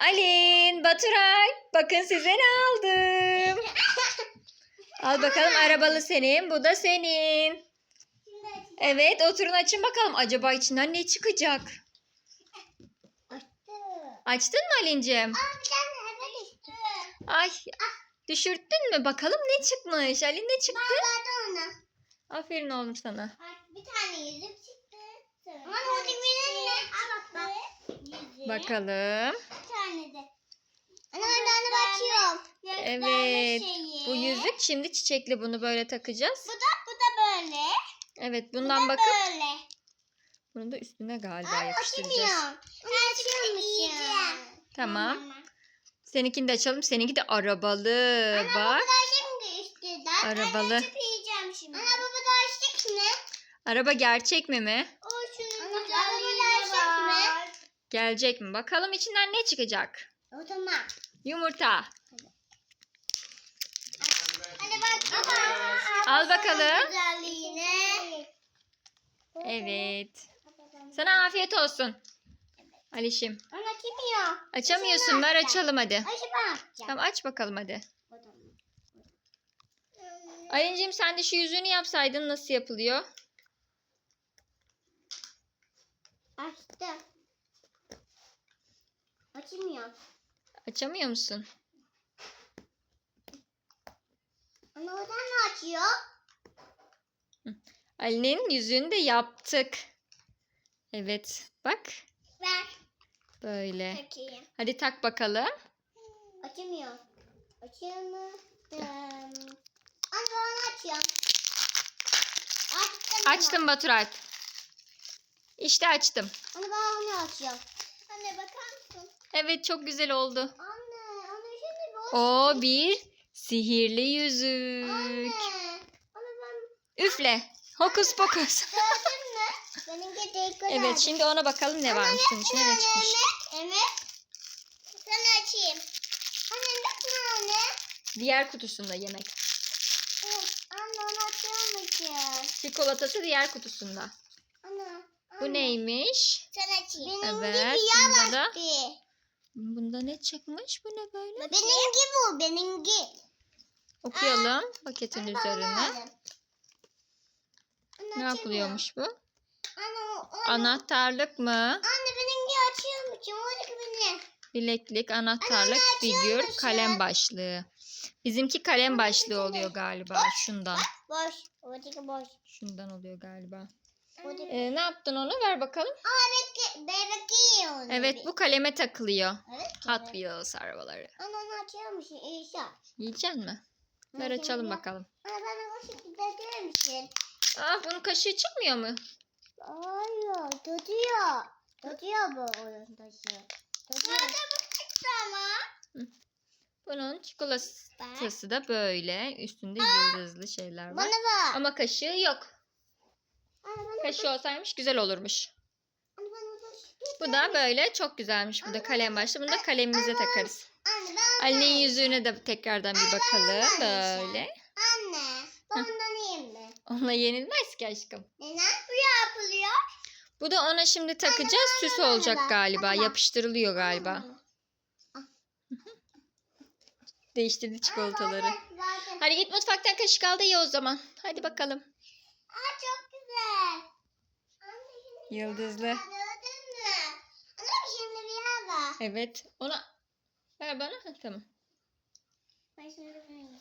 Alin, Baturay, bakın size ne aldım. Al bakalım arabalı senin, bu da senin. Evet, oturun açın bakalım. Acaba içinden ne çıkacak? Açtın mı Alincim? Ay, düşürttün mü? Bakalım ne çıkmış? Alin ne çıktı? Aferin oğlum sana. Bir tane yüzük çıktı. Ama o kimin ne? Al bak. Bakalım. Bir tane de. Ana ben bakıyorum. Evet. Bu yüzük şimdi çiçekli bunu böyle takacağız. Bu da bu da böyle. Evet Bu bundan da bakıp böyle. bunu da üstüne galiba Ay yapıştıracağız. Ben açıyormuşum. Tamam. Seninkini de açalım. Seninki de arabalı. Ana Bak. bu da şimdi üstünden. Arabalı. Yiyeceğim şimdi. Ana bu da açtık mı? Araba gerçek mi mi? O şunun Ana bu da açtık mı? Gelecek mi? Bakalım içinden ne çıkacak? O tamam. Yumurta. Hadi bak. Ama, Al bakalım. Güzelliğine. Evet. Sana afiyet olsun. Alişim. Kim ya? Açamıyorsun. Ver açalım hadi. Tamam aç bakalım hadi. Alincim sen de şu yüzüğünü yapsaydın nasıl yapılıyor? Açtım. Açılmıyor. Açamıyor musun? Ana oradan ne açıyor? Ali'nin yüzüğünü de yaptık. Evet. Bak. Ver. Böyle. İyi. Hadi tak bakalım. Açılmıyor. Açılmadım. Ana onu açıyorum. Açtım. Açtım Baturay. İşte açtım. Ana ben onu açıyorum. Anne bakar mısın? Evet çok güzel oldu. Anne. Anne şimdi. O bir sihirli yüzük. Anne. Ben Üfle. Hokus pokus. Evet şimdi ona bakalım ne varmış bunun içine ne çıkmış. Evet. Sana açayım. Anne bakma anne. Diğer kutusunda yemek. Anne onu açıyormuşum. Çikolatası diğer kutusunda. Ana. Bu neymiş? Sen açayım. Benim Evet, gibi bunda da- yavaş bir. Bunda ne çıkmış? Bu ne böyle? Benimki bu. Benimki. Okuyalım paketin Bana üzerine. Ne yapılıyormuş bu? Anne, o- Anahtarlık mı? Anne benimki açıyormuşum. Oradaki benim. Bileklik, anahtarlık, Anne, figür, kalem başlığı. Bizimki kalem başlığı oluyor galiba. Şundan. Boş. Oradaki boş. Şundan oluyor galiba. Oradaki. Ee, ne yaptın onu? Ver bakalım. Aa onu. Evet bu kaleme takılıyor. Evet. Hot. Wheels arabaları. Anne onu açıyormuşum. İnşa. Yiyecek mi? Ver açalım bakalım. Anne bana bu şekilde musun? Ah bunun kaşığı çıkmıyor mu? Hayır. Tutuyor. Tutuyor bu oyun taşı. Tutuyor. Nerede bu çıktı ama? Bunun çikolatası da böyle. Üstünde yıldızlı şeyler var. Bana bak. Ama kaşığı yok. Kaşığı olsaymış güzel olurmuş. Bu da böyle çok güzelmiş. Bu da kalem başlı. Bunu da kalemimize takarız. Ali'nin yüzüğüne de tekrardan bir bakalım. Böyle. Anne. Ondan yiyeyim mi? Onunla yenilmez ki aşkım. Neden? Bu yapılıyor. Bu da ona şimdi takacağız. Süs olacak galiba. Yapıştırılıyor galiba. Değiştirdi çikolataları. Hadi git mutfaktan kaşık al da ye o zaman. Hadi bakalım. Aa çok güzel. Yıldızlı. gördün mü? Anne şimdi bir yer var. Evet. Ona ver bana. Tamam. Ben şimdi bunu.